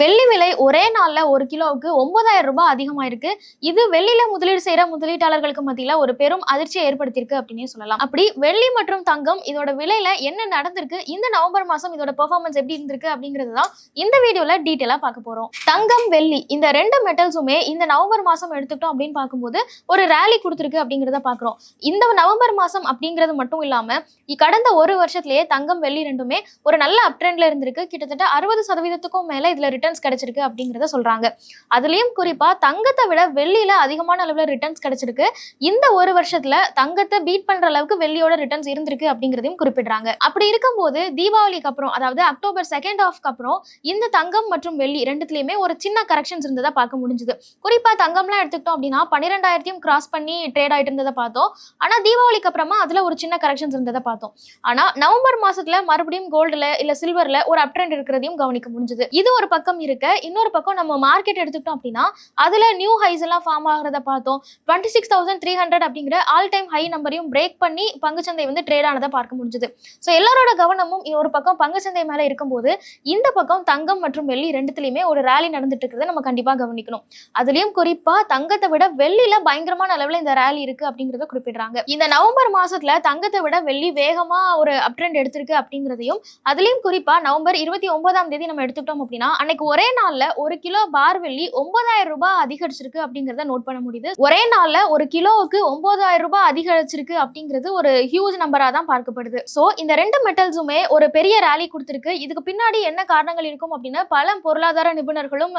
வெள்ளி விலை ஒரே நாள்ல ஒரு கிலோவுக்கு ஒன்பதாயிரம் ரூபாய் அதிகமாயிருக்கு. இது வெள்ளியில முதலீடு செய்யற முதலீட்டாளர்களுக்கு மத்தியில ஒரு பெரும் அதிர்ச்சியை ஏற்படுத்தியிருக்கு அப்படின்னு சொல்லலாம். அப்படி வெள்ளி மற்றும் தங்கம் இதோட விலையில என்ன நடந்திருக்கு? இந்த நவம்பர் மாசம் இதோட பெர்ஃபார்மன்ஸ் எப்படி இருந்திருக்கு அப்படிங்கிறது தான் இந்த வீடியோல டீட்டெயிலா பார்க்க போறோம். தங்கம் வெள்ளி இந்த ரெண்டு மெட்டல்ஸுமே இந்த நவம்பர் மாசம் எடுத்துக்கிட்டோம் அப்படின்னு பார்க்கும்போது ஒரு ரேலி கொடுத்துருக்கு அப்படிங்கிறத பாக்குறோம் இந்த நவம்பர் மாசம் அப்படிங்கிறது மட்டும் இல்லாம கடந்த ஒரு வருஷத்திலேயே தங்கம் வெள்ளி ரெண்டுமே ஒரு நல்ல அப்ட்ரெண்ட்ல இருந்திருக்கு. கிட்டத்தட்ட அறுபது சதவீதத்துக்கும் மேல இதுல ரிட்டர்ன்ஸ் கிடைச்சிருக்கு அப்படிங்கிறத சொல்றாங்க. அதுலயும் குறிப்பா தங்கத்தை விட வெள்ளியில அதிகமான அளவுல ரிட்டர்ன்ஸ் கிடைச்சிருக்கு. இந்த ஒரு வருஷத்துல தங்கத்தை பீட் பண்ற அளவுக்கு வெள்ளியோட ரிட்டர்ன்ஸ் இருந்திருக்கு அப்படிங்கிறதையும் குறிப்பிடுறாங்க. அப்படி இருக்கும்போது தீபாவளிக்கு அப்புறம் அதாவது அக்டோபர் செகண்ட் ஆஃப்க்கு அப்புறம் இந்த தங்கம் மற்றும் வெள்ளி ரெண்டுத்துலயுமே ஒரு சின்ன கரெக்ஷன்ஸ் இருந்ததை பார்க்க முடிஞ்சுது. குறிப்பா தங்கம்லாம் எடுத்துக்கிட்டோம் அப்படின்னா பன்னிரெண்டாயிரத்தையும் கிராஸ் பண்ணி ட்ரேட் ஆயிட்டு இருந்ததை பார்த்தோம். ஆனா தீபாவளிக்கு அப்புறமா அதுல ஒரு சின்ன கரெக்ஷன்ஸ் இருந்ததை பார்த்தோம். ஆனா நவம்பர் மாசத்துல மறுபடியும் கோல்டுல இல்ல சில்வர்ல ஒரு அப்ட்ரெண்ட் இருக்கிறதையும் கவனிக்க முடிஞ்சது. இது ஒரு பக்கம் இருக்க இன்னொரு பக்கம் நம்ம மார்க்கெட் எடுத்துக்கிட்டோம் அப்படின்னா அதுல நியூ ஹைஸ் எல்லாம் ஃபார்ம் ஆகிறத பார்த்தோம். Twenty six thousand three hundred அப்படிங்கிற ஆல் டைம் ஹை நம்பரையும் பிரேக் பண்ணி பங்குச்சந்தை வந்து ட்ரேட் ஆனதை பார்க்க முடிஞ்சது. ஸோ எல்லாரோட கவனமும் ஒரு பக்கம் பங்குச்சந்தை மேல இருக்கும்போது இந்த பக்கம் தங்கம் மற்றும் வெள்ளி ரெண்டுத்துலையுமே ஒரு ரேலி நடந்துட்டு இருக்கிறத நம்ம கண்டிப்பாக கவனிக்கணும். அதுலயும் குறிப்பா தங்கத்தை விட வெள்ளியில பயங்கரமான அளவில் இந்த ரேலி இருக்கு அப்படிங்கிறத குறிப்பிடுறாங்க. இந்த நவம்பர் மாசத்துல தங்கத்தை விட வெள்ளி வேகமா ஒரு அப்ட்ரெண்ட் எடுத்திருக்கு அப்படிங்கிறதையும் அதுலயும் குறிப்பா நவம்பர் இருபத்தி ஒன்பதாம் தேதி நம்ம எடுத்துக்கிட்டோம் அப்படின்னா அன்னைக்கு ஒரே நாள்ல ஒரு கிலோ பார் வெள்ளி ஒன்பதாயிரம் ரூபாய் அதிகரிச்சிருக்கு அப்படிங்கறத நோட் பண்ண முடியுது. ஒரே நாள்ல ஒரு கிலோவுக்கு ஒன்பதாயிரம் ரூபாய் அதிகரிச்சிருக்கு அப்படிங்கிறது ஒரு ஹியூஜ் நம்பரா தான் பார்க்கப்படுது. சோ இந்த ரெண்டு மெட்டல்ஸுமே ஒரு பெரிய ரேலி கொடுத்திருக்கு. இதுக்கு பின்னாடி என்ன காரணங்கள் இருக்கும் அப்படின்னா பல பொருளாதார நிபுணர்களும்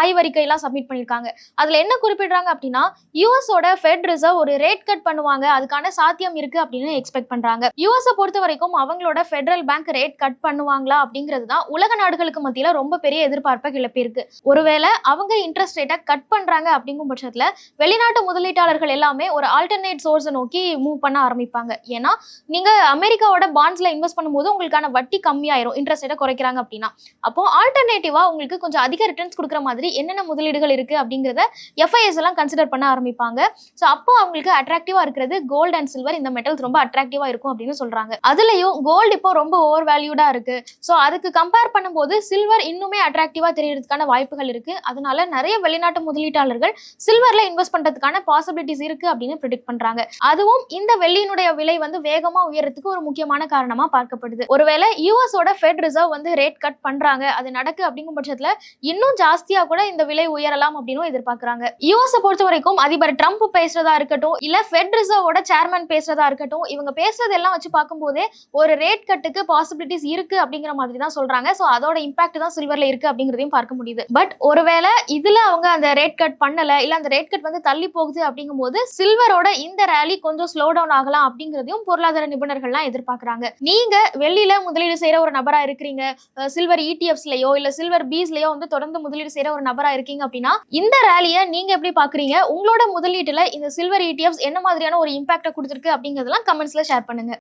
ஆய்வறிக்கை எல்லாம் சப்மிட் பண்ணியிருக்காங்க. அதுல என்ன குறிப்பிடுறாங்க அப்படின்னா யூஎஸோட ஃபெட் ரிசர்வ் ஒரு ரேட் கட் பண்ணுவாங்க. அதுக்கான சாத்தியம் இருக்கு அப்படின்னு எக்ஸ்பெக்ட் பண்றாங்க. யூஎஸை பொறுத்த வரைக்கும் அவங்களோட ஃபெடரல் பேங்க் ரேட் கட் பண்ணுவாங்களா அப்படிங்கிறது தான் உலக நாடுகளுக்கு மத்தியில ரொம்ப பெரிய எதிர்ப்பு எதிர்பார்ப்பை கிளப்பியிருக்கு. ஒருவேளை அவங்க இன்ட்ரெஸ்ட் ரேட்டை கட் பண்றாங்க அப்படிங்கும் பட்சத்தில் வெளிநாட்டு முதலீட்டாளர்கள் எல்லாமே ஒரு ஆல்டர்னேட் சோர்ஸை நோக்கி மூவ் பண்ண ஆரம்பிப்பாங்க. ஏன்னா நீங்க அமெரிக்காவோட பாண்ட்ஸ்ல இன்வெஸ்ட் பண்ணும்போது உங்களுக்கான வட்டி கம்மியாயிரும் இன்ட்ரெஸ்ட் ரேட்டை குறைக்கிறாங்க அப்படின்னா. அப்போ ஆல்டர்னேட்டிவாக உங்களுக்கு கொஞ்சம் அதிக ரிட்டர்ன்ஸ் கொடுக்குற மாதிரி என்னென்ன முதலீடுகள் இருக்கு அப்படிங்கிறத எஃப்ஐஎஸ் எல்லாம் கன்சிடர் பண்ண ஆரம்பிப்பாங்க. ஸோ அப்போ அவங்களுக்கு அட்ராக்டிவாக இருக்கிறது கோல்டு அண்ட் சில்வர் இந்த மெட்டல்ஸ் ரொம்ப அட்ராக்டிவாக இருக்கும் அப்படின்னு சொல்கிறாங்க அதுலயும் கோல்டு இப்போ ரொம்ப ஓவர் வேல்யூடா இருக்கு. ஸோ அதுக்கு கம்பேர் பண்ணும்போது சில்வர் இன்னுமே அட்ராக்டிவ் தெரியறதுக்கான வாய்ப்புகள் இருக்குது அதனால நிறைய வெளிநாட்டு முதலீட்டாளர்கள் சில்வரில் இன்வெஸ்ட் பண்ணுறதுக்கான பாசிபிலிட்டிஸ் இருக்கு அப்படின்னு ப்ரிடிக்ட் பண்ணுறாங்க அதுவும் இந்த வெள்ளியினுடைய விலை வந்து வேகமாக உயரத்துக்கு ஒரு முக்கியமான காரணமாக பார்க்கப்படுது. ஒருவேளை யூஎஸோட ஃபெட் ரிசர்வ் வந்து ரேட் கட் பண்ணுறாங்க அது நடக்கு அப்படிங்கும் பட்சத்தில் இன்னும் ஜாஸ்தியாக கூட இந்த விலை உயரலாம் அப்படின்னு எதிர்பார்க்குறாங்க. யூஎஸை பொறுத்த வரைக்கும் அதிபர் ட்ரம்ப் பேசுறதா இருக்கட்டும் இல்லை ஃபெட் ரிசர்வோட சேர்மன் பேசுறதா இருக்கட்டும் இவங்க பேசுறதெல்லாம் வச்சு பார்க்கும்போதே ஒரு ரேட் கட்டுக்கு பாசிபிலிட்டிஸ் இருக்கு அப்படிங்கிற மாதிரி தான் சொல்றாங்க. ஸோ அதோட இம்பாக்ட் தான் சில்வர்ல இருக்கு அப்படிங்கிறதையும் பார்க்க முடியுது. பட் ஒருவேளை இதுல அவங்க அந்த ரேட் கட் பண்ணல இல்ல அந்த ரேட் கட் வந்து தள்ளி போகுது அப்படிங்கும்போது சில்வரோட இந்த ரேலி கொஞ்சம் ஸ்லோ டவுன் ஆகலாம் அப்படிங்கிறதையும் பொருளாதார நிபுணர்கள்லாம் எதிர்பார்க்கறாங்க. நீங்க வெளியில முதலீடு செய்யற ஒரு நபரா இருக்கிறீங்க சில்வர் இடிஎஃப்ஸ்லயோ இல்ல சில்வர் பீஸ்லயோ வந்து தொடர்ந்து முதலீடு செய்யற ஒரு நபரா இருக்கீங்க அப்படின்னா இந்த ரேலியை நீங்க எப்படி பாக்குறீங்க உங்களோட முதலீட்டுல இந்த சில்வர் இடிஎஃப்ஸ் என்ன மாதிரியான ஒரு இம்பாக்ட கொடுத்துருக்கு அப்படிங்கறதெல்லாம் கமெண்ட்ஸ்ல ஷேர் பண்ணுங்க.